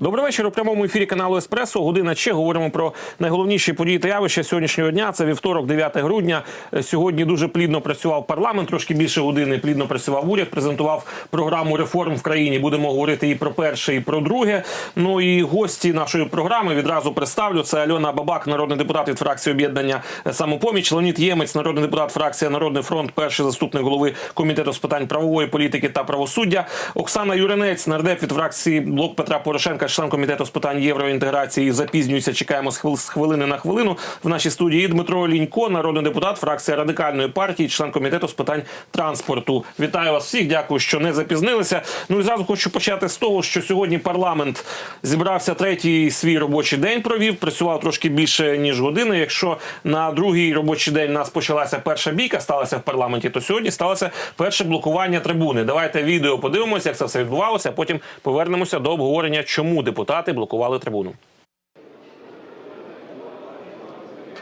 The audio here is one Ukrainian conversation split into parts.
Добрий вечір. У прямому ефірі каналу Еспресо. Година Че. Говоримо про найголовніші події та явища сьогоднішнього дня. Це вівторок, 9 грудня. Е, Сьогодні дуже плідно працював парламент, трошки більше години. Плідно працював уряд. Презентував програму реформ в країні. Будемо говорити і про перше, і про друге. Ну і гості нашої програми відразу представлю. Це Альона Бабак, народний депутат від фракції об'єднання самопоміч. Леонід Ємець, народний депутат фракція Народний фронт, перший заступник голови комітету з питань правової політики та правосуддя. Оксана Юринець, нардеп від фракції Блок Петра Порошенка, член комітету з питань євроінтеграції. Запізнюється. Чекаємо з хвил- з хвилини на хвилину. В нашій студії Дмитро Лінько, народний депутат, фракція радикальної партії, член комітету з питань транспорту. Вітаю вас всіх. Дякую, що не запізнилися. Ну і зразу хочу почати з того, що сьогодні парламент зібрався третій свій робочий день. Провів, працював трошки більше ніж годину. Якщо на другий робочий день у нас почалася перша бійка, сталася в парламенті, то сьогодні сталося перше блокування трибуни. Давайте відео подивимося, як це все відбувалося. а Потім повернемося до обговорення, чому депутати блокували трибуну.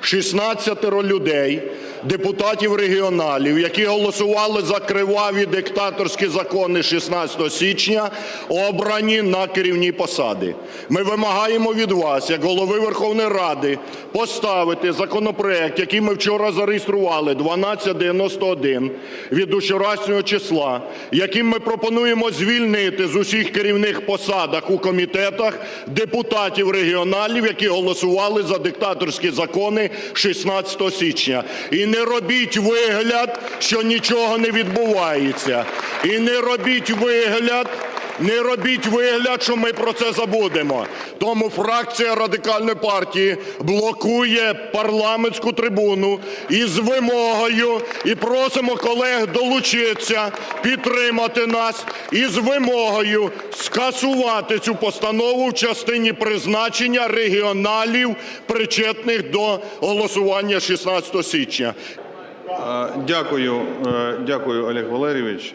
16 людей, депутатів регіоналів, які голосували за криваві диктаторські закони 16 січня, обрані на керівні посади. Ми вимагаємо від вас, як голови Верховної Ради, поставити законопроект, який ми вчора зареєстрували, 1291, від вчорашнього числа, яким ми пропонуємо звільнити з усіх керівних посадах у комітетах депутатів регіоналів, які голосували за диктаторські закони 16 січня. І не робіть вигляд, що нічого не відбувається. І не робіть вигляд. Не робіть вигляд, що ми про це забудемо. Тому фракція радикальної партії блокує парламентську трибуну із вимогою і просимо колег долучитися, підтримати нас із вимогою скасувати цю постанову в частині призначення регіоналів, причетних до голосування 16 січня. Е, Дякую, е, дякую, Олег Валерійович.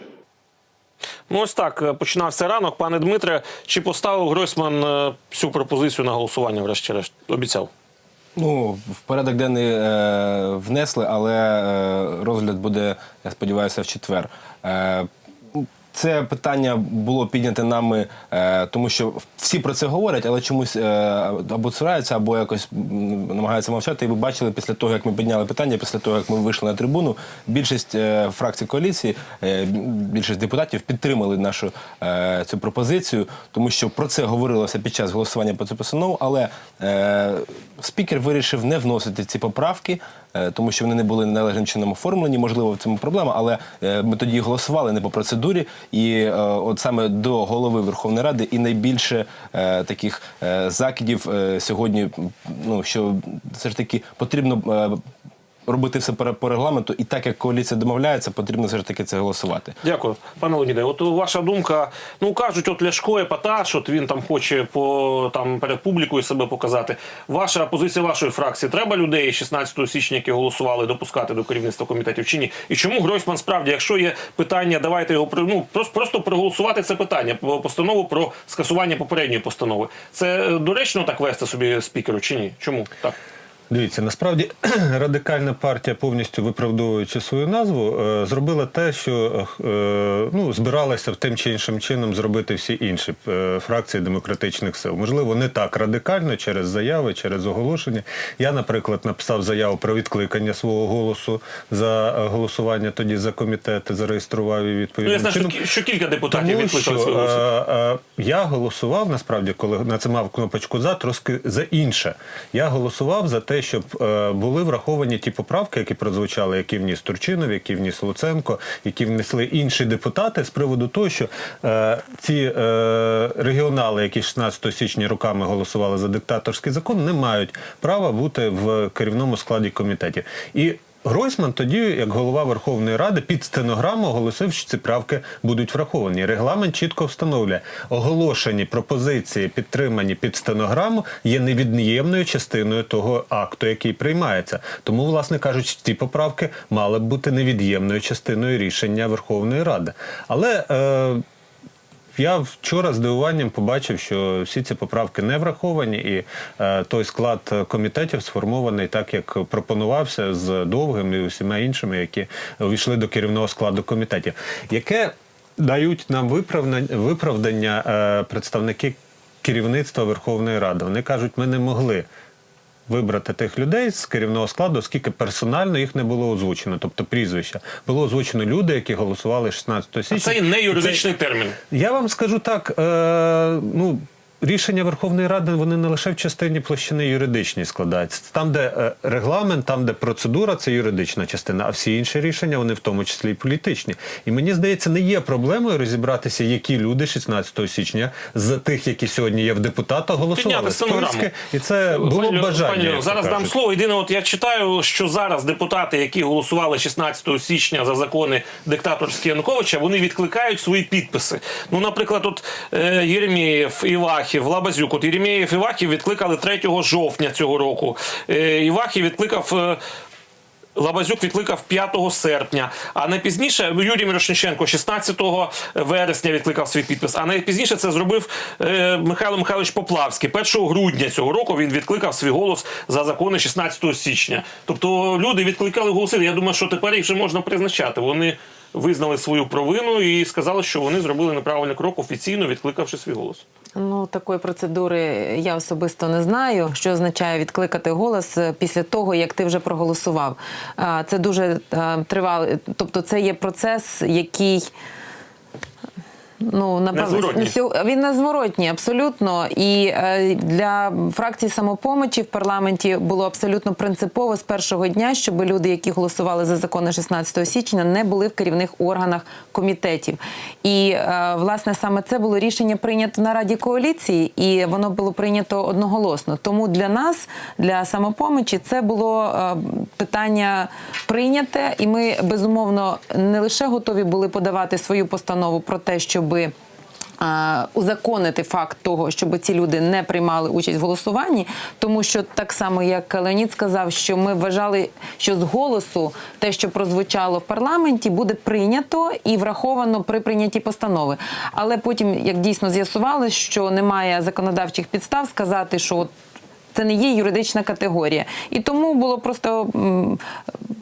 Ну ось так е, починався ранок. Пане Дмитре, чи поставив Гройсман е, цю пропозицію на голосування, врешті-решт? Обіцяв. Ну, в порядок денний е, внесли, але е, розгляд буде, я сподіваюся, в четвер. Е, це питання було підняте нами, е, тому що всі про це говорять, але чомусь е, або цураються, або якось намагаються мовчати. І ви бачили після того, як ми підняли питання, після того, як ми вийшли на трибуну, більшість е, фракцій коаліції, більшість депутатів підтримали нашу цю пропозицію, тому що про це говорилося під час голосування по цю постанову, але спікер вирішив не вносити ці поправки. Е, Тому що вони не були належним чином оформлені, можливо, в цьому проблема, але е, ми тоді голосували не по процедурі, і е, от саме до голови Верховної Ради і найбільше таких закидів сьогодні, ну що все ж таки потрібно. Робити все по регламенту, і так як коаліція домовляється, потрібно все ж таки це голосувати. Дякую, пане Леоніде. От ваша думка, ну кажуть, от Ляшко епатаж, от він там хоче по там перед публікою себе показати. Ваша позиція вашої фракції треба людей 16 січня, які голосували, допускати до керівництва комітетів чи ні? І чому Гройсман справді, якщо є питання, давайте його ну, просто, просто проголосувати це питання по- постанову про скасування попередньої постанови. Це е, доречно так вести собі спікеру чи ні? Чому так? Дивіться, насправді радикальна партія, повністю виправдовуючи свою назву, е, зробила те, що е, ну, збиралася тим чи іншим чином зробити всі інші е, фракції демократичних сил. Можливо, не так радикально через заяви, через оголошення. Я, наприклад, написав заяву про відкликання свого голосу за голосування тоді за комітети, зареєстрував і Ну, я знаю, чином. кі- що кілька депутатів Тому відкликали що свої голоси. я голосував насправді, коли нацимав кнопочку за трошки за інше. Я голосував за те, щоб е, були враховані ті поправки, які прозвучали, які вніс Турчинов, які вніс Луценко, які внесли інші депутати з приводу того, що е, ці е, регіонали, які 16 січня роками голосували за диктаторський закон, не мають права бути в керівному складі комітетів. І Гройсман тоді, як голова Верховної Ради, під стенограму оголосив, що ці правки будуть враховані. Регламент чітко встановлює, оголошені пропозиції, підтримані під стенограму, є невід'ємною частиною того акту, який приймається. Тому, власне кажучи, ці поправки мали б бути невід'ємною частиною рішення Верховної Ради. Але е, я вчора з здивуванням побачив, що всі ці поправки не враховані, і е, той склад комітетів сформований так, як пропонувався з довгим і усіма іншими, які увійшли до керівного складу комітетів. Яке дають нам виправдання, виправдання е, представники керівництва Верховної Ради. Вони кажуть, ми не могли. Вибрати тих людей з керівного складу, оскільки персонально їх не було озвучено, тобто прізвища. Було озвучено люди, які голосували 16 січня. Це не юридичний термін. Я вам скажу так: е, ну. Рішення Верховної Ради вони не лише в частині площини юридичній складаються. Там, де е, регламент, там, де процедура, це юридична частина, а всі інші рішення вони в тому числі і політичні. І мені здається, не є проблемою розібратися, які люди 16 січня з тих, які сьогодні є в депутата, голосували. Списки, і це було б бажання. пані, зараз дам слово. Єдине, от я читаю, що зараз депутати, які голосували 16 січня за закони диктаторські Януковича, вони відкликають свої підписи. Ну, наприклад, от е, Єремєєв, Івахів, Лабазюк. От Єремєєв, Івахів відкликали 3 жовтня цього року. Е, Івахів відкликав. Е, Лабазюк відкликав 5 серпня, а найпізніше ну, Юрій Мірошниченко 16 вересня відкликав свій підпис. А найпізніше це зробив е, Михайло Михайлович Поплавський. 1 грудня цього року він відкликав свій голос за закони 16 січня. Тобто люди відкликали голоси. Я думаю, що тепер їх вже можна призначати. Вони визнали свою провину і сказали, що вони зробили неправильний крок, офіційно відкликавши свій голос. Ну, такої процедури я особисто не знаю, що означає відкликати голос е, після того, як ти вже проголосував. Це дуже е, тривалий, тобто це є процес, який. Ну, напевно, Незворотній. сьо- він незворотній, абсолютно. І е, для фракції самопомочі в парламенті було абсолютно принципово з першого дня, щоб люди, які голосували за закони 16 січня, не були в керівних органах комітетів. І е, власне саме це було рішення прийнято на раді коаліції, і воно було прийнято одноголосно. Тому для нас, для самопомочі, це було е, питання прийняте, і ми безумовно не лише готові були подавати свою постанову про те, щоби. е, Узаконити факт того, щоб ці люди не приймали участь в голосуванні, тому що так само як Леонід сказав, що ми вважали, що з голосу те, що прозвучало в парламенті, буде прийнято і враховано при прийнятті постанови. Але потім, як дійсно з'ясувалось, що немає законодавчих підстав сказати, що це не є юридична категорія. І тому було просто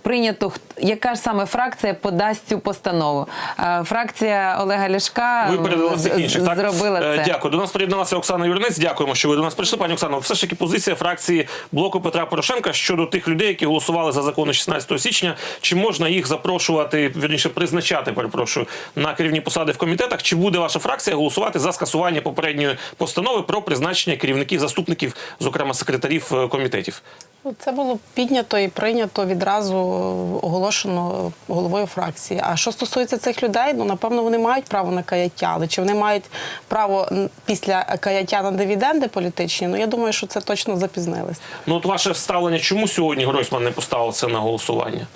прийнято, яка ж саме фракція подасть цю постанову. Е, Фракція Олега Ляшка Випередила всіх інших. Так? зробила Е, це. Дякую. До нас приєдналася Оксана Юринець. Дякуємо, що ви до нас прийшли. Пані Оксано, все ж таки позиція фракції блоку Петра Порошенка щодо тих людей, які голосували за закони 16 січня. Чи можна їх запрошувати, вірніше призначати, перепрошую, на керівні посади в комітетах? Чи буде ваша фракція голосувати за скасування попередньої постанови про призначення керівників заступників, зокрема секретарів е, комітетів? Ну, Це було піднято і прийнято відразу оголошено головою фракції. А що стосується цих людей, ну напевно вони мають право на каяття, але чи вони мають право після каяття на дивіденди політичні? Ну я думаю, що це точно запізнилось. Ну от ваше ставлення, чому сьогодні Гройсман не поставив це на голосування?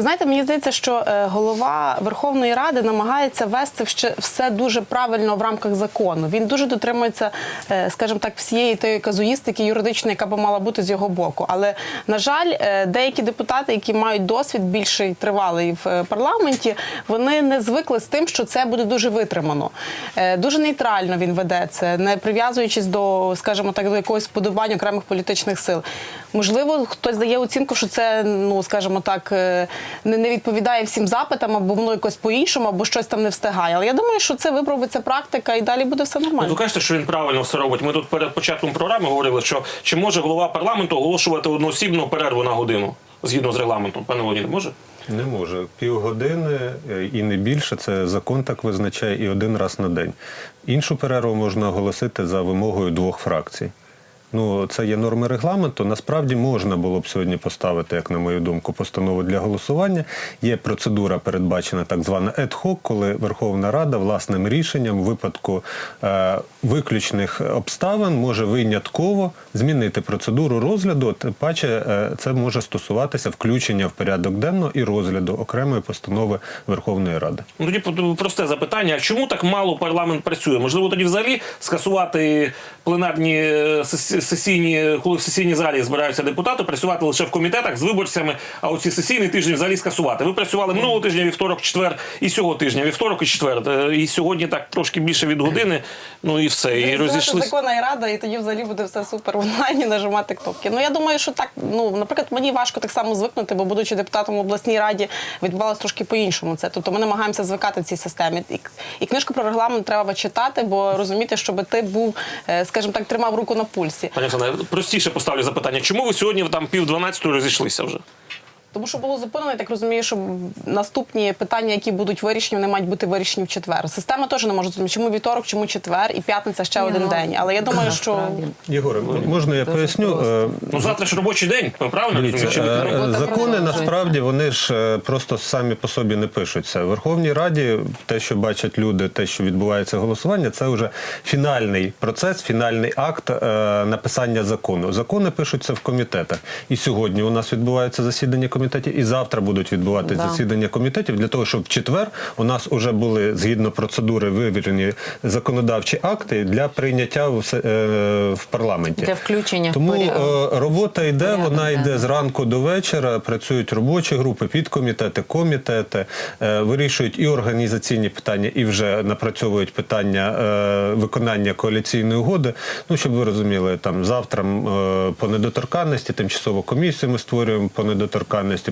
Ви знаєте, мені здається, що е, голова Верховної Ради намагається вести все дуже правильно в рамках закону. Він дуже дотримується, е, скажімо так, всієї тої казуїстики юридичної, яка би мала бути з його боку. Але на жаль, е, деякі депутати, які мають досвід більший тривалий в парламенті, вони не звикли з тим, що це буде дуже витримано. Дуже нейтрально він веде це, не прив'язуючись до, скажімо так, до якогось вподобання окремих політичних сил. Можливо, хтось дає оцінку, що це, ну скажімо так, не, не відповідає всім запитам, або воно якось по-іншому, або щось там не встигає. Але я думаю, що це випробується практика, і далі буде все Ну, нормально. ви кажете, що він правильно все робить. Ми тут перед початком програми говорили, що чи може голова парламенту оголошувати одноосібну перерву на годину згідно з регламентом? Пане Володіде, може? Не може. Півгодини е, і не більше. Це закон так визначає і один раз на день. Іншу перерву можна оголосити за вимогою двох фракцій. Ну, це є норми регламенту. Насправді можна було б сьогодні поставити, як на мою думку, постанову для голосування. Є процедура, передбачена так звана ad-hoc, коли Верховна Рада власним рішенням в випадку е, виключних обставин може винятково змінити процедуру розгляду. Тим паче е, це може стосуватися включення в порядок денно і розгляду окремої постанови Верховної Ради. Ну тоді просте запитання: а чому так мало парламент працює? Можливо, тоді взагалі скасувати пленарні е, сес- сесійні, коли в сесійній залі збираються депутати, працювати лише в комітетах з виборцями, а оці сесійні тижні взагалі скасувати. Ви працювали минулого тижня, вівторок, четвер, і цього тижня, вівторок і четвер. Е, І сьогодні так трошки більше від години. Ну і все, і розійшлися. законна і рада, і тоді взагалі буде все супер в онлайні нажимати кнопки. Ну я думаю, що так. Ну наприклад, мені важко так само звикнути, бо будучи депутатом в обласній раді, відбувалося трошки по-іншому. Це тобто ми намагаємося звикати в цій системі. І, і книжку про регламент треба читати, бо розуміти, щоб ти був, е, скажімо так, тримав руку на пульсі. Пані Оксана, простіше поставлю запитання. Чому ви сьогодні там пів дванадцятої розійшлися вже? Тому що було зупинено, я так розумію, що наступні питання, які будуть вирішені, вони мають бути вирішені в четвер. Система теж не може зрозуміти, чому вівторок, чому четвер і п'ятниця ще один ну, день. Але я думаю, що Єгоре, можна я поясню? Е, Ну завтра ж робочий день, правильно Дивіться, розумію? Чи е, Робота закони продовжується. насправді вони ж е, просто самі по собі не пишуться. В Верховній Раді те, що бачать люди, те, що відбувається голосування, це вже фінальний процес, фінальний акт е, написання закону. Закони пишуться в комітетах. І сьогодні у нас відбувається засідання комітетів, і завтра будуть відбуватися Да. засідання комітетів для того, щоб в четвер у нас вже були згідно процедури вивірені законодавчі акти для прийняття в, е, в парламенті. Для включення Тому е, робота йде, Порядок вона йде з ранку до вечора. Працюють робочі групи, підкомітети, комітети, е, вирішують і організаційні питання, і вже напрацьовують питання е, виконання коаліційної угоди. Ну щоб ви розуміли, там завтра е, по недоторканності, тимчасову комісію ми створюємо по недоторканності,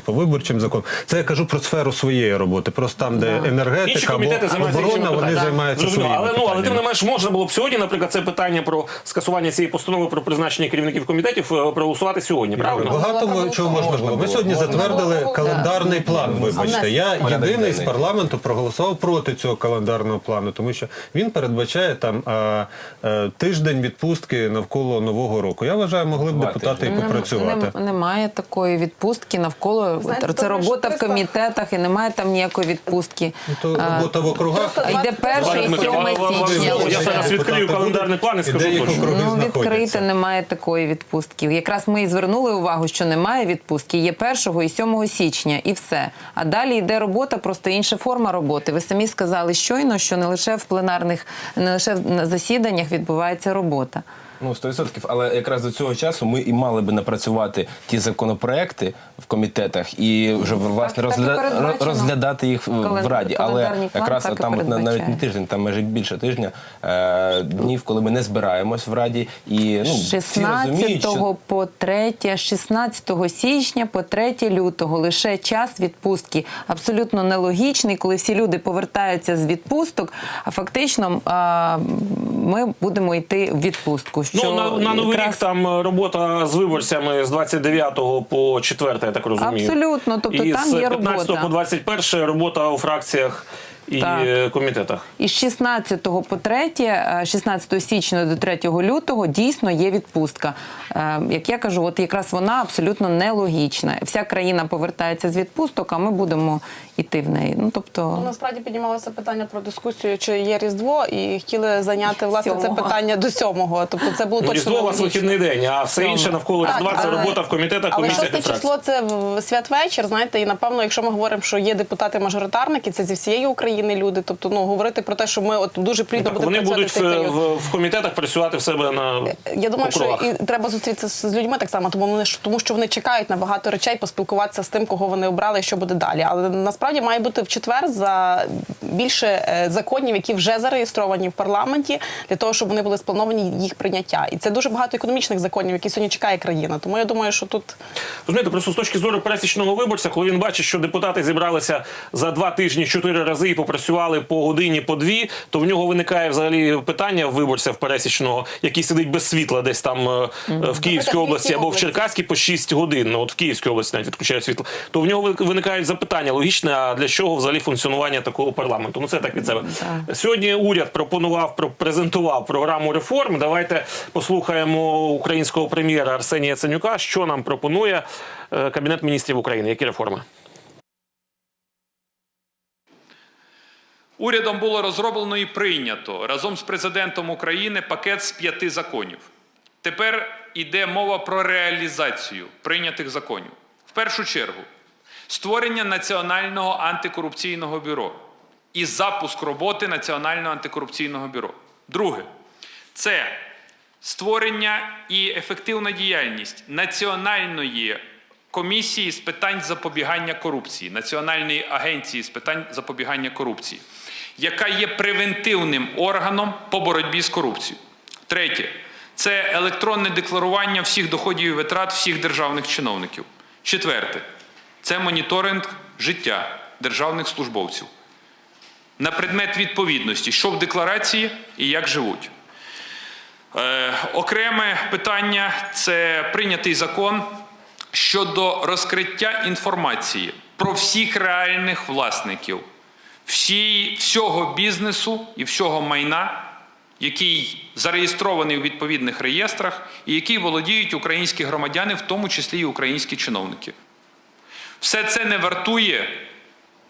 по виборчим законам. Це я кажу про сферу своєї роботи. Просто там, де енергетика або займаються оборона, вони займаються Зрозуміло. своїми але ну але тим не менш можна було б сьогодні, наприклад, це питання про скасування цієї постанови про призначення керівників комітетів е, проголосувати сьогодні. Правильно? Багато чого можна було. Ми сьогодні затвердили було. календарний план. Вибачте, я єдиний з парламенту проголосував проти цього календарного плану, тому що він передбачає там а, е, тиждень відпустки навколо нового року. Я вважаю, могли б депутати і попрацювати. Нем- немає такої відпустки навколо Знаєте, це робота в комітетах і немає там ніякої відпустки. Ну, То робота в округах. А йде перший і Пане сьомий вам- вам- січня. Я зараз відкрию календарний план і скажу точно. Ну, відкрити немає такої відпустки. Якраз ми і звернули увагу, що немає відпустки. Є 1 і 7 січня, і все. А далі йде робота, просто інша форма роботи. Ви самі сказали щойно, що не лише в пленарних, не лише на засіданнях відбувається робота. Ну, 100%. Але якраз до цього часу ми і мали би напрацювати ті законопроекти в комітетах і вже власне так розгля- передбачено. розглядати їх в- в Раді. Але план якраз так там на- навіть не тиждень, там майже більше тижня е, днів, коли ми не збираємось в Раді. І ну, 16 розуміють, що по 3, 16 січня по 3 лютого лише час відпустки абсолютно нелогічний, коли всі люди повертаються з відпусток, а фактично а, ми будемо йти в відпустку. Що Ну, на, на новий якраз- рік там е, робота з виборцями з 29 по 4, я так розумію. Абсолютно, тобто і там з є 15 по 21 робота у фракціях і Так. е, комітетах. Із 16 по 3, е, 16 січня до 3 лютого дійсно є відпустка. Е, Як я кажу, от якраз вона абсолютно нелогічна. Вся країна повертається з відпусток, а ми будемо йти в неї. Ну тобто Ну, Насправді піднімалося питання про дискусію, чи є Різдво, і хотіли зайняти власне це питання до сьомого. Тобто це було Ну, точно Різдво у вас вихідний день, а все Сьоме. інше навколо Так, Різдва це робота в комітетах, Але шосте число це в- святвечір, знаєте, і напевно, якщо ми говоримо, що є депутати-мажоритарники, це зі всієї України люди. Тобто, ну говорити про те, що ми от дуже плідно будемо вони будуть в в, в, в комітетах працювати в себе на Я думаю, що і треба зустрітися з людьми так само, тому вони тому що вони чекають на багато речей, поспілкуватися з тим, кого вони обрали, і що буде далі. Але насправді має бути в четвер за більше е, законів, які вже зареєстровані в парламенті, для того, щоб вони були сплановані їх прийняття. І це дуже багато економічних законів, які сьогодні чекає країна. Тому я думаю, що тут Розумієте, просто з точки зору пересічного виборця, коли він бачить, що депутати зібралися за два тижні чотири рази і попрацювали по годині, по дві, то в нього виникає взагалі питання виборця в пересічного, який сидить без світла десь там е, в Київській області або в. Черкаській по 6 годин. Ну от в Київській області навіть відключають світло. То в нього виникають запитання логічне, а для чого взагалі функціонування такого парламенту? Ну це так від себе. Сьогодні уряд пропонував про- презентував програму реформ. Давайте послухаємо українського прем'єра Арсенія Яценюка, що нам пропонує е, Кабінет міністрів України. Які реформи? Урядом було розроблено і прийнято разом з президентом України пакет з п'яти законів. Тепер йде мова про реалізацію прийнятих законів. В першу чергу, створення Національного антикорупційного бюро і запуск роботи Національного антикорупційного бюро. Друге це створення і ефективна діяльність Національної комісії з питань запобігання корупції, Національної агенції з питань запобігання корупції, яка є превентивним органом по боротьбі з корупцією. Третє це електронне декларування всіх доходів і витрат всіх державних чиновників. Четверте це моніторинг життя державних службовців на предмет відповідності, що в декларації і як живуть. Е, окреме питання це прийнятий закон щодо розкриття інформації про всіх реальних власників всі, всього бізнесу і всього майна, який зареєстрований у відповідних реєстрах і який володіють українські громадяни, в тому числі і українські чиновники. Все це не вартує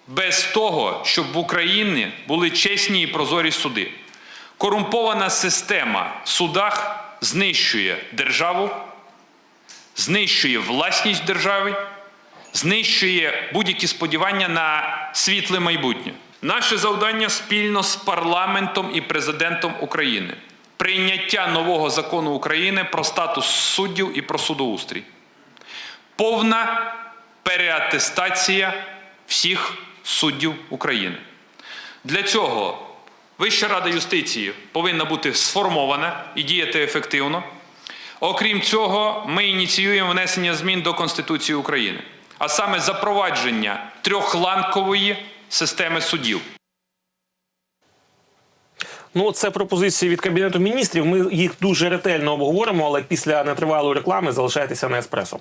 без того, щоб в Україні були чесні і прозорі суди. Корумпована система в судах знищує державу, знищує власність держави, знищує будь-які сподівання на світле майбутнє. Наше завдання спільно з парламентом і президентом України прийняття нового закону України про статус суддів і про судоустрій. Повна переатестація всіх суддів України. Для цього Вища рада юстиції повинна бути сформована і діяти ефективно. Окрім цього, ми ініціюємо внесення змін до Конституції України, а саме запровадження трьохланкової системи судів. Ну, це пропозиції від кабінету міністрів. Ми їх дуже ретельно обговоримо, але після нетривалої реклами залишайтеся на еспресо.